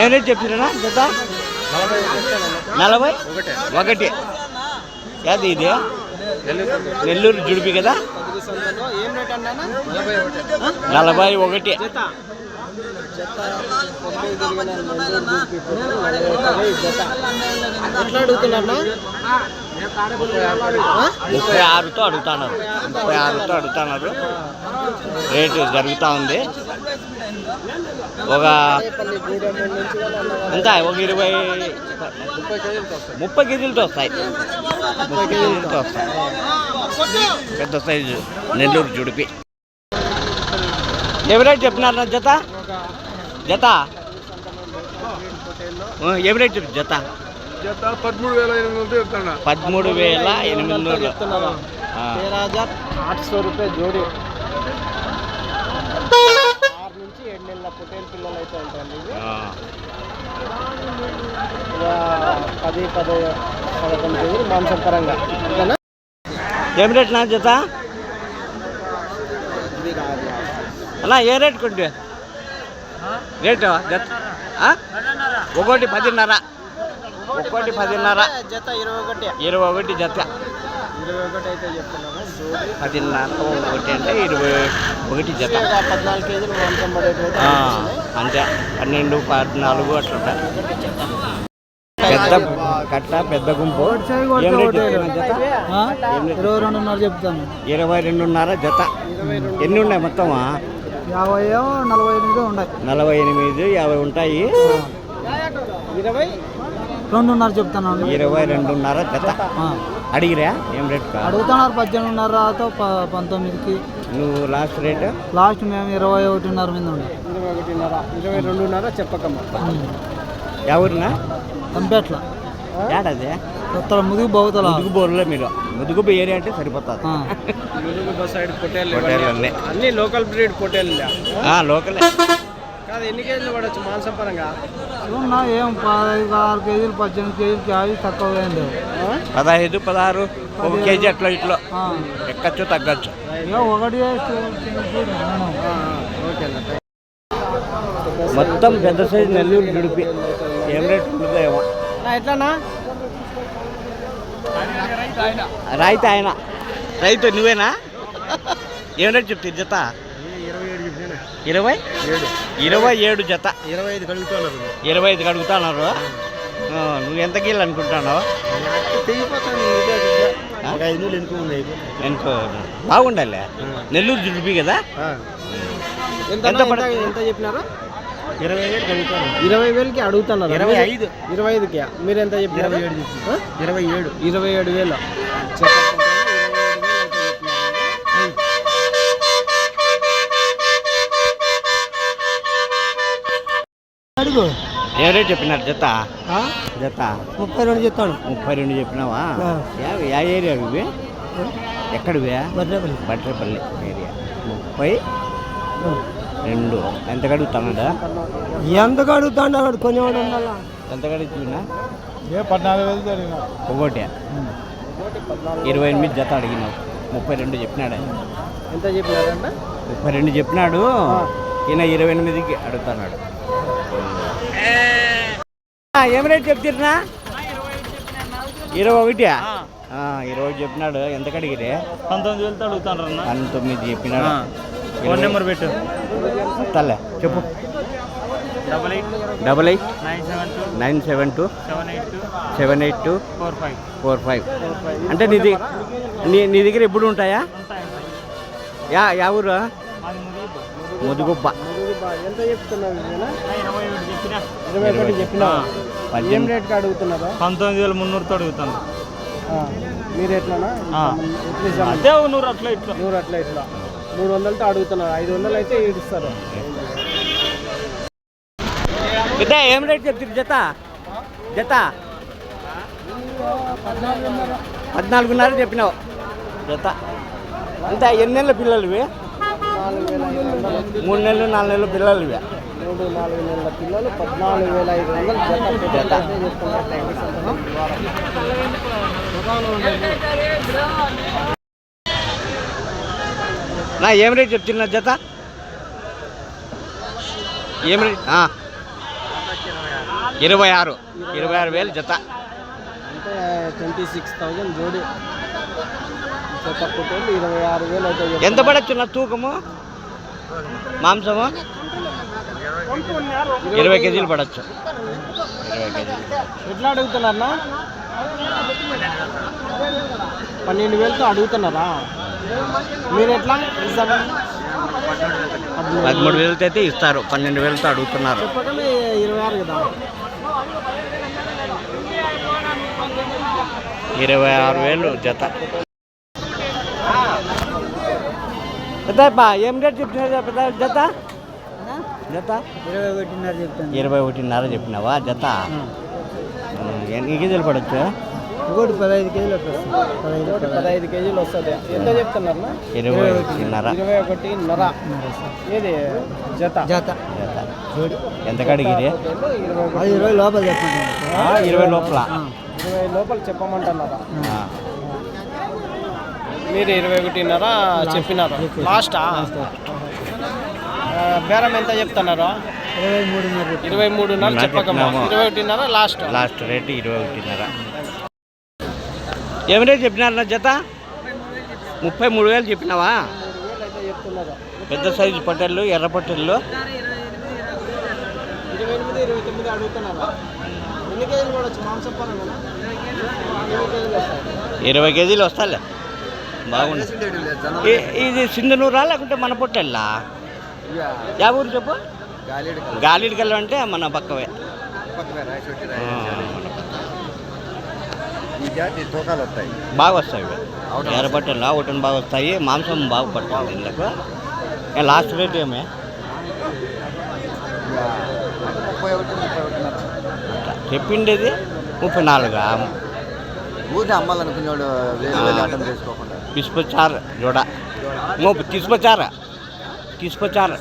ఏం రేట్ చెప్తున్నా జత నలభై? ఒకటి. అది ఇది? నెల్లూరు జుడిపి కదా? నలభై ఒకటి. ఎట్లా అడుగుతున్నా ముప్పై ఆరుతో అడుగుతున్నారు. ముప్పై ఆరుతో అడుగుతున్నారు. రేటు జరుగుతూ ఉంది. ఒక పల్లి ఎంత? ఒక ఇరవై ముప్పై కేజీలతో వస్తాయి. ముప్పై కేజీలతో వస్తాయి. పెద్ద సైజు నెల్లూరు జుడిపి. ఎవరైతే చెప్పినారు నా జత? జత? ఏమి చెప్పు జత? జత పదమూడు వేల ఎనిమిది వందలు చెప్తాను. పదమూడు వేల ఎనిమిది వందలు. ఆరు సో రూపాయ జోడి. ఆరు నుంచి ఏడు నెలల పొటేల్ పిల్లలు అయితే ఉంటాయండి పది పది పదకొండు కేజీలు మాంసం పరంగా ఏం రేట్ నా జత? అలా ఏ రేట్ కొంటే? రేటు జత? ఒకటి పదిన్నర. ఒకటి పదిన్నర. జత ఇరవై ఒకటి ఇరవై ఒకటి జత. ఇరవై ఒకటి అయితే చెప్తున్నాము పదిన్నర ఒకటి అంటే ఇరవై ఒకటి జత. పద్నాలుగు కేజీలు అంతే. పన్నెండు పద్నాలుగు అట్లా. పెద్ద కట్ట పెద్ద గుంపు? ఇరవై రెండున్నర చెప్తాను. ఇరవై రెండున్నర జత. ఎన్ని ఉన్నాయి మొత్తమా? యాభై నలభై ఎనిమిది ఉన్నాయి. నలభై ఎనిమిది యాభై ఉంటాయి. ఇరవై రెండున్నర చెప్తాను ఇరవై రెండున్నర జత. అడిగిరా? ఏం రేట్ అడుగుతున్నారు పద్దెనిమిదిన్నరతో ప- పంతొమ్మిదికి. నువ్వు లాస్ట్ రేట్? లాస్ట్ మేము ఇరవై ఒకటిన్నర మీద ఉండే. ఇరవై ఒకటిన్నర ఇరవై రెండున్నర చెప్పకమ్మ. ఎవరినా? కంపేట్ల ఏడాది కొత్త ముదుగు బౌతల ముదుగు బోర్లో మీరు. ముదుగు ఏరియా అంటే సరిపోతుంది. ముదుగు సైడ్ పొటేల్ పొట్టేళ్ళే. అన్ని. లోకల్ బ్రీడ్ పొటేల్ ఆ, లోకలే. కాదు ఎన్ని కేజీలు పడవచ్చు మాంసం పరంగా చూడన్నా ఏం పదహైదు ఆరు కేజీలు పద్దెనిమిది కేజీలు క్యాజీ తక్కువ లేవు. పదహైదు పదహారు ఒక కేజీ అట్లా ఇట్లా. ఎక్కచ్చు తగ్గచ్చు. ఒకటి మొత్తం పెద్ద సైజు నెల్లూరు జుడిపి ఏం రేట్ ఉంటుందో ఏమో. ఎట్లానా రైతు ఆయన. రైతు నువ్వేనా? ఏం రేట్ చెప్తే జత? ఇరవై? ఇరవై ఏడు జత. ఇరవై ఐదు కలుగుతున్నారు ఇరవై ఐదుకి అడుగుతున్నారు. ఆ, నువ్వు ఎంత గీళ్ళు అనుకుంటున్నావు? ఐదు ఎంత బాగుండాలి. నెల్లూరు జుడిపి కదా? ఎంత ఎంత చెప్పినారు? ఇరవై వేలు కడుగుతాను ఇరవై వేలకి అడుగుతున్నారు. ఇరవై ఐదు. ఇరవై ఐదుకి మీరు ఎంత చెప్పినారు ఇరవై ఏడు? ఇరవై ఏడు. ఇరవై ఏడు వేలు. అడుగు. ఏ రేట్ చెప్పినారు? జత? జత? ముప్పై రెండు చెప్తాను ముప్పై రెండు చెప్పినావా. యా- యా ఏరియా ఇవి? ఎక్కడివి? బద్రేపల్లి బట్రేపల్లి ఏరియా. ముప్పై. రెండు. ఎంత కడుగుతానడా ఎంత అడుగుతాడు కొనేవాడు ఉండాలా. ఎంత కడుగుతున్నా? ఏ పద్నాలుగు వేలు జరిగిన. ఒకటి. ఇరవై ఎనిమిది జత అడిగినావు. ముప్పై రెండు చెప్పినాడు ఆయన. ఎంత చెప్పినారంట ముప్పై రెండు చెప్పినాడు. ఈయన ఇరవై ఎనిమిదికి అడుగుతున్నాడు. ఏం రేట్ చెప్తున్నా? ఇరవై ఒకటి? ఇరవై ఒకటి చెప్పినాడు. ఎంత కడిగిరే? పంతొమ్మిది వేలతో అడుగుతాను అన్న పంతొమ్మిది చెప్పినాడు. ఫోన్ నెంబర్ పెట్టు. తల్లే చెప్పు. Double eight double eight nine seven two nine seven two seven eight two seven eight two four five four five. అంటే నీ దగ్గర నీ నీ దగ్గర ఎప్పుడు ఉంటాయా? యా యా ఊరు? ముదుగుబ్బ పంతొమ్మిది వేల మున్నూరుతో అడుగుతాను. ఆ, మీరు. ఎట్లా? అదే నూరు అట్లా ఇట్లా. నూరు అట్లా ఇట్లా. మూడు వందలతో అడుగుతున్నారు. ఐదు వందలు అయితే ఇస్తారు బిడ్డ ఏం రేట్ చెప్తారు జత? జత? పద్నాలుగున్నర చెప్పినావు. జత. అంటే ఎన్ని నెలల పిల్లలు ఇవి మూడు నెలలు నాలుగు నెలల పిల్లలు ఇవి మూడు నాలుగు నెలల పిల్లలు పద్నాలుగు వేల ఐదు వందలు జత జత. జత చేస్తున్నారు థ్యాంక్ యూ సో మచ్ నా ఏం రేట్ చెప్తున్నా జత? ఏం రేట్. ఇరవై ఆరు. ఇరవై ఆరు వేలు జత. అంటే ట్వంటీ సిక్స్ థౌజండ్ జోడి. ఇరవై ఆరు వేలు ఎంత పడచ్చు నా తూకము? మాంసము? ఇరవై కేజీలు పడచ్చు. ఇరవై కేజీలు. ఎట్లా అడుగుతున్నారా పన్నెండు వేలతో అడుగుతున్నారా? మీరు ఎట్లా? ఇస్తారా? పదమూడు వేలతో అయితే ఇస్తారు. పన్నెండు వేలతో అడుగుతున్నారు. ఇరవై ఆరు కదా. ఇరవై ఆరు వేలు జత. పెద్దప్పా ఏం రేట్ చెప్తున్నారు పెద్ద జత? జత? ఇరవై ఒకటిన్నర చెప్తాను. ఇరవై ఒకటిన్నర చెప్పినావా? జత? ఎన్ని కేజీలు పడచ్చు ఒకటి పదహైదు కేజీలు వస్తుంది. పదహైదు కేజీలు వస్తుంది. ఎంత చెప్తున్నారు ఇరవై ఒకటిన్నర ఇరవై ఒకటిన్నర ఏది? జత. జత. జత. ఎంత కడిగిరి? ఇరవై లోపల చెప్పండి. ఇరవై లోపల. ఇరవై లోపల చెప్పమంటున్నారా? ఆ, మీరు ఇరవై ఒకటిన్నర చెప్పినారు. లాస్టా బేరం ఎంత చెప్తున్నారు? ఇరవై మూడున్నర ఇరవై మూడున్నర నా చెప్పకమ్మా. ఇరవై ఒకటిన్నర లాస్ట్ లాస్ట్ రేట్ ఇరవై ఒకటిన్నర. ఏమి రేట్ చెప్పినారు నా జత? ముప్పై మూడు వేలు చెప్పినావా? పెద్ద సైజు పొట్టెళ్ళు ఎర్ర పొట్టెళ్ళు. ఇరవై కేజీలు వస్తాలే. బాగుంది. ఇది సింధనూరా లేకుంటే మన పొట్టెళ్ళా? యా. ఊరు చెప్పు. గాలిడికల్లు అంటే మన పక్కవే. ఈ జాతి తూకాలు వస్తాయి. బాగా వస్తాయి ఇవి. ఎర్ర పొట్టెళ్ళు ఒకటి బాగా వస్తాయి మాంసం బాగా పడుతుంది ఏ, లాస్ట్ రేట్ ఏమే? ముప్పై ఒకటి ముప్పై ఒకటిన్నర చెప్పిండేది ముప్పై నాలుగు ఊరిని వేలు అడ్డం చేసుకోకుండా. తీసుకొచ్చారు జోడ. తీసుకొచ్చారా తీసుకొచ్చారు.